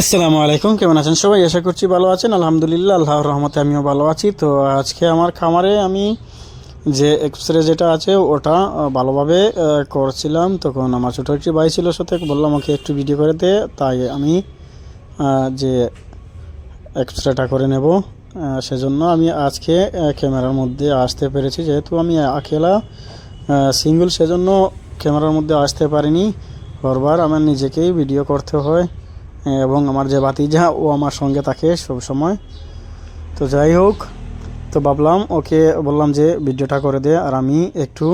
আসসালামু আলাইকুম, কেমন আছেন সবাই? আশা করছি ভালো আছেন। আলহামদুলিল্লাহ, আল্লাহর রহমতে আমিও ভালো আছি। তো আজকে আমার খামারে আমি যে এক্সরে যেটা আছে, ওটা ভালোভাবে করছিলাম। তখন আমার ছোটো একটি ভাই ছিল সাথে, বললাম, ওকে, একটু ভিডিও করে দে। তাই আমি যে এক্সরেটা করে নেব। সেজন্য আমি আজকে ক্যামেরার মধ্যে আসতে পেরেছি। যেহেতু আমি আকেলা সিঙ্গল সেজন্য ক্যামেরার মধ্যে আসতে পারিনি। বারবার আমার নিজেকেই ভিডিও করতে হয়। এবং আমার যে বাতিজা ও আমার সঙ্গে থাকে সব সময়। তো যাই হোক, তো ভাবলাম, ওকে বললাম যে, ভিডিওটা করে দে আর আমি একটু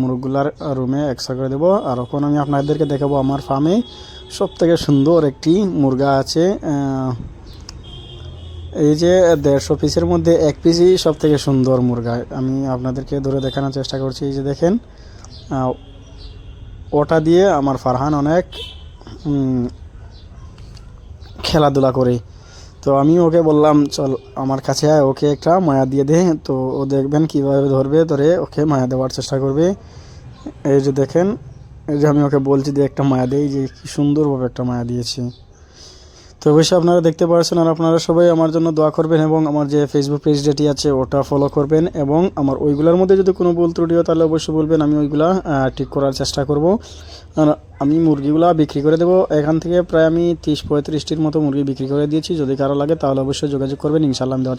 মুরগুলার রুমে এক্সট্রা করে দেবো। আর এখন আমি আপনাদেরকে দেখাবো আমার ফার্মে সব থেকে সুন্দর একটি মুরগা আছে। এই যে দেড়শো পিসের মধ্যে এক পিসই সব থেকে সুন্দর মুরগা। আমি আপনাদেরকে ধরে দেখানোর চেষ্টা করছি, এই যে দেখেন। ওটা দিয়ে আমার ফারহান অনেক খেলাধুলা করে। তো আমি ওকে বললাম, চল আমার কাছে আয়, ওকে একটা মায়া দিয়ে দে। তো ও দেখবেন কীভাবে ধরবে, ধরে ওকে মায়া দেওয়ার চেষ্টা করবে। এই যে দেখেন, এই যে আমি ওকে বলছি যে একটা মায়া দেই, যে কী সুন্দরভাবে একটা মায়া দিয়েছি। তো অবশ্যই আপনারা দেখতে পারছেন আর আপনারা সবাই আমার জন্য দোয়া করবেন এবং আমার যে ফেসবুক পেজ যেটি আছে, ওটা ফলো করবেন এবং আমার ওইগুলোর মধ্যে যদি কোনো ভুল ত্রুটি হয়, তাহলে অবশ্যই বলবেন, আমি ওইগুলা ঠিক করার চেষ্টা করব। আর আমি মুরগিগুলা বিক্রি করে দেবো। এখান থেকে প্রায় আমি তিরিশ পঁয়ত্রিশটির মতো মুরগি বিক্রি করে দিয়েছি। যদি কারও লাগে, তাহলে অবশ্যই যোগাযোগ করবেন। ইনশাল্লাহ আমি